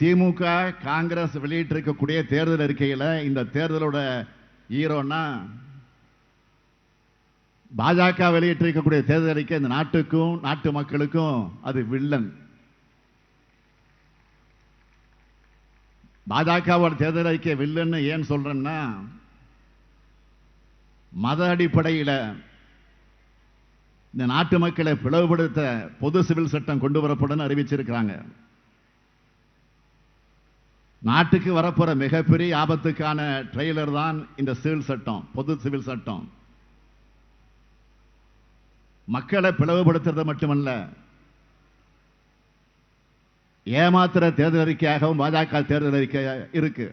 திமுக காங்கிரஸ் வெளியிட்டிருக்கக்கூடிய தேர்தல் அறிக்கையில் இந்த தேர்தலோட ஈரோன்னா பாஜக வெளியிட்டிருக்கக்கூடிய தேர்தல் அறிக்கை இந்த நாட்டுக்கும் நாட்டு மக்களுக்கும் அது வில்லன். பாஜகவோட தேர்தல் அறிக்கை வில்லன்னு ஏன் சொல்றேன்னா மத அடிப்படையில் இந்த நாட்டு மக்களை பிளவுபடுத்த பொது சிவில் சட்டம் கொண்டு வரப்படும் அறிவிச்சிருக்கிறாங்க. நாட்டுக்கு வரப்போகிற மிகப்பெரிய ஆபத்துக்கான ட்ரெய்லர் தான் இந்த சிவில் சட்டம் பொது சிவில் சட்டம். மக்களை பிளவுபடுத்துறது மட்டுமல்ல ஏமாத்திர தேர்தல் அறிக்கையாகவும் பாஜக தேர்தல் அறிக்கை இருக்கு.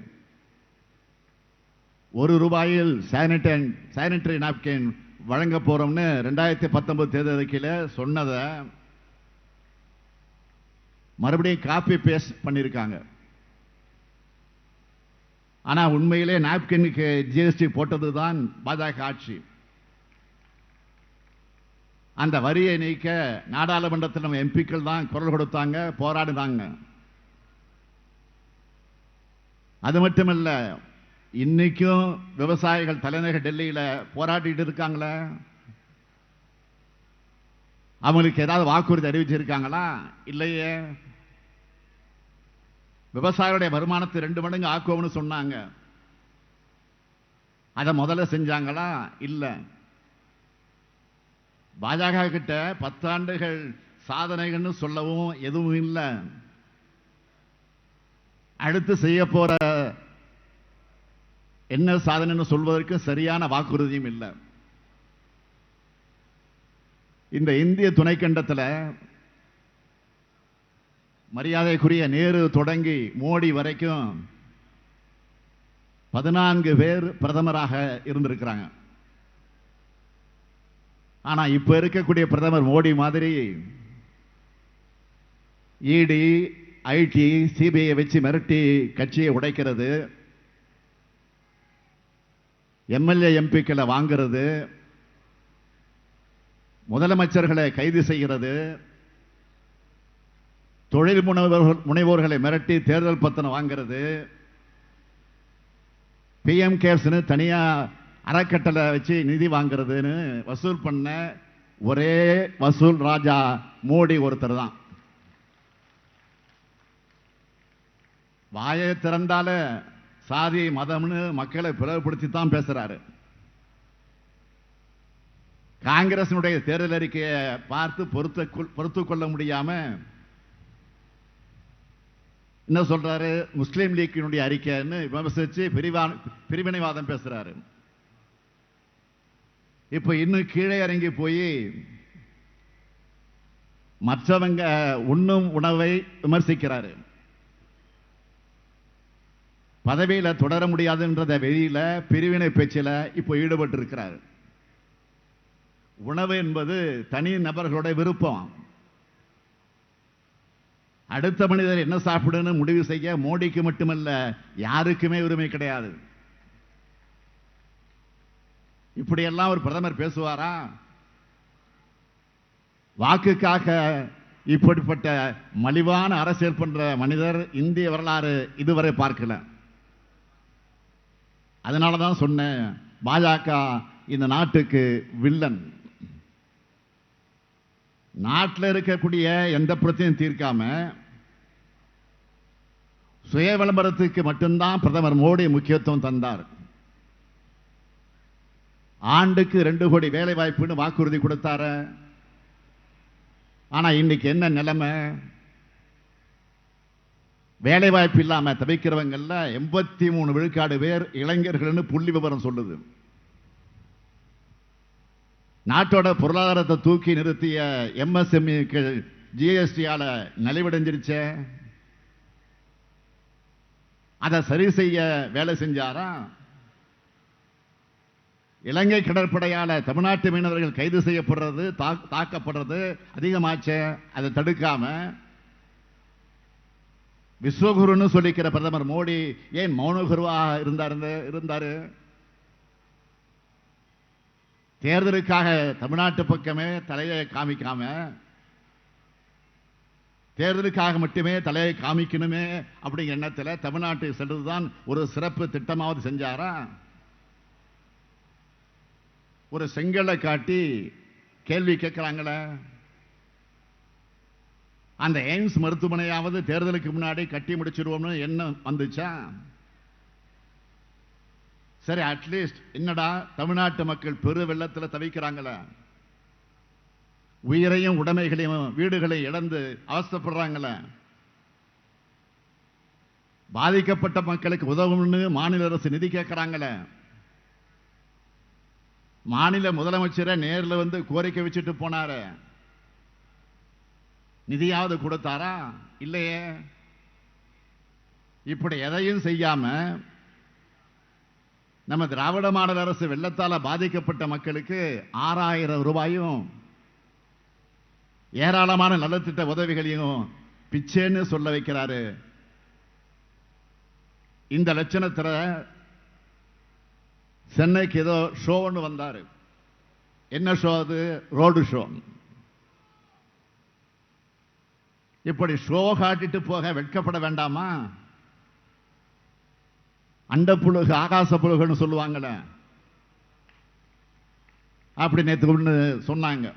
ஒரு ரூபாயில் சானிட்டரி சானிட்டரி நாப்கின் வழங்க போறோம்னு ரெண்டாயிரத்தி பத்தொன்பது தேர்தல் அறிக்கையில் சொன்னதை மறுபடியும் காப்பி பேஸ்ட் பண்ணியிருக்காங்க. ஆனா உண்மையிலே நாப்கினுக்கு ஜிஎஸ்டி போட்டது தான் பாஜக ஆட்சி. அந்த வரியை நீக்க நாடாளுமன்றத்தில் நம்ம எம்பிக்கள் தான் குரல் கொடுத்தாங்க போராடினாங்க. அது மட்டுமல்ல இன்னைக்கும் விவசாயிகள் தலைநகர் டெல்லியில போராடிட்டு இருக்காங்களே? அவங்களுக்கு ஏதாவது வாக்குறுதி அறிவிச்சிருக்காங்களா? இல்லையே. விவசாயிகளுடைய வருமானத்தை ரெண்டு மடங்கு ஆக்குவோம்னு சொன்னாங்க. அதை முதல்ல செஞ்சாங்களா? இல்லை. பாஜக கிட்ட பத்தாண்டுகள் சாதனைகள்னு சொல்லவும் எதுவும் இல்லை. அடுத்து செய்ய போற என்ன சாதனைன்னு சொல்வதற்கு சரியான வாக்குறுதியும் இல்லை. இந்த இந்திய துணைக்கண்டத்தில் மரியாதைக்குரிய நேரு தொடங்கி மோடி வரைக்கும் பதினான்கு பேர் பிரதமராக இருந்திருக்கிறாங்க. ஆனா இப்ப இருக்கக்கூடிய பிரதமர் மோடி மாதிரி இடி ஐடி சிபிஐ வச்சு மிரட்டி கட்சியை உடைக்கிறது எம்எல்ஏ எம்பிக்களை வாங்கிறது முதலமைச்சர்களை கைது செய்கிறது தொழில் முனைவோர்கள் முனைவோர்களை மிரட்டி தேர்தல் பத்திரம் வாங்குறது. பிஎம் கேர்ஸ்னு தனியா அறக்கட்டளை வச்சு நிதி வாங்குறதுன்னு வசூல் பண்ண ஒரே வசூல் ராஜா மோடி ஒருத்தர் தான். வாயை திறந்தால சாதி மதம்னு மக்களை பிளவுபடுத்தி தான் பேசுறாரு. காங்கிரசினுடைய தேர்தல் அறிக்கையை பார்த்து பொறுத்த பொறுத்து கொள்ள முடியாம என்ன சொல்றாரு? முஸ்லீம் லீக்கினுடைய அறிக்கைன்னு விமர்சிச்சு பிரிவான பிரிவினைவாதம் பேசுறாரு. இப்ப இன்னும் கீழே இறங்கி போய் மற்றவங்க உண்ணும் உணவை விமர்சிக்கிறாரு. பதவியில தொடர முடியாதுன்றத வெளியில பிரிவினை பேச்சில் இப்போ ஈடுபட்டு இருக்கிறார் உணவு என்பது தனி நபர்களுடைய விருப்பம். அடுத்த மனிதர் என்ன சாப்பிடுன்னு முடிவு செய்ய மோடிக்கு மட்டுமல்ல யாருக்குமே உரிமை கிடையாது. இப்படியெல்லாம் ஒரு பிரதமர் பேசுவாரா? வாக்குக்காக இப்படிப்பட்ட மலிவான அரசியல் பண்ற மனிதர் இந்திய வரலாறு இதுவரை பார்க்கல. அதனால தான் சொன்னேன் பாஜக இந்த நாட்டுக்கு வில்லன். நாட்டில் இருக்கக்கூடிய எந்த பிரச்சனையும் தீர்க்காம சுய விளம்பரத்துக்கு மட்டும்தான் பிரதமர் மோடி முக்கியத்துவம் தந்தார். ஆண்டுக்கு ரெண்டு கோடி வேலை வாய்ப்புன்னு வாக்குறுதி கொடுத்தாரு. ஆனா இன்னைக்கு என்ன நிலைமை? வேலை வாய்ப்பு இல்லாம தவிக்கிறவங்கல்ல எண்பத்தி மூணு விழுக்காடு பேர் இளைஞர்கள்னு புள்ளி விவரம் சொல்லுது. நாட்டோட பொருளாதாரத்தை தூக்கி நிறுத்திய எம்எஸ்எம்இக்கு ஜிஎஸ்டியால நலிவடைஞ்சிருச்சே. அதை சரி செய்ய வேலை செஞ்சாரா? இலங்கை கடற்படையால் தமிழ்நாட்டு மீனவர்கள் கைது செய்யப்படுறது தா தாக்கப்படுறது அதிகமாச்சே அதை தடுக்காம. விஸ்வகுருன்னு சொல்லிக்கிற பிரதமர் மோடி ஏன் மௌனகுருவாக இருந்தார் இருந்தார்? தேர்தலுக்காக தமிழ்நாட்டு பக்கமே தலையை காமிக்காம தேர்தலுக்காக மட்டுமே தலையை காமிக்கணுமே அப்படிங்கிற எண்ணத்தில் தமிழ்நாட்டுக்கு சென்றதுதான் ஒரு சிறப்பு திட்டமாவது செஞ்சாரா? ஒரு செங்கலை காட்டி கேள்வி கேட்கிறாங்களே. அந்த எய்ம்ஸ் மருத்துவமனையாவது தேர்தலுக்கு முன்னாடி கட்டி முடிச்சிருவோம்னு என்ன வந்துச்சா? சரி அட்லீஸ்ட் என்னடா தமிழ்நாட்டு மக்கள் பெரு வெள்ளத்தில் தவிக்கிறாங்களே. உயிரையும் உடைமைகளையும் வீடுகளையும் இழந்து அவஸ்தைப்படுறாங்களே. பாதிக்கப்பட்ட மக்களுக்கு உதவும்னு மாநில அரசு நிதி கேட்கிறாங்களே. மாநில முதலமைச்சரை நேர்ல வந்து கோரிக்கை வச்சுட்டு போனாரு. நிதியாவது கொடுத்தாரா? இல்லையே. இப்படி எதையும் செய்யாம நம்ம திராவிட மாடல் அரசு வெள்ளத்தால் பாதிக்கப்பட்ட மக்களுக்கு ஆறாயிரம் ரூபாயும் ஏராளமான நலத்திட்ட உதவிகளையும் பிச்சேன்னு சொல்ல வைக்கிறாரு. இந்த லட்சணத்தில் சென்னைக்கு ஏதோ ஷோ ஒன்று வந்தாரு. என்ன ஷோ அது? ரோடு ஷோ இப்படி ஷோ காட்டிட்டு போக வெட்கப்பட வேண்டாமா? அண்டப்புழுகு ஆகாச புழுகுன்னு சொல்லுவாங்களே. அப்படி நேற்று ஒன்று சொன்னாங்க.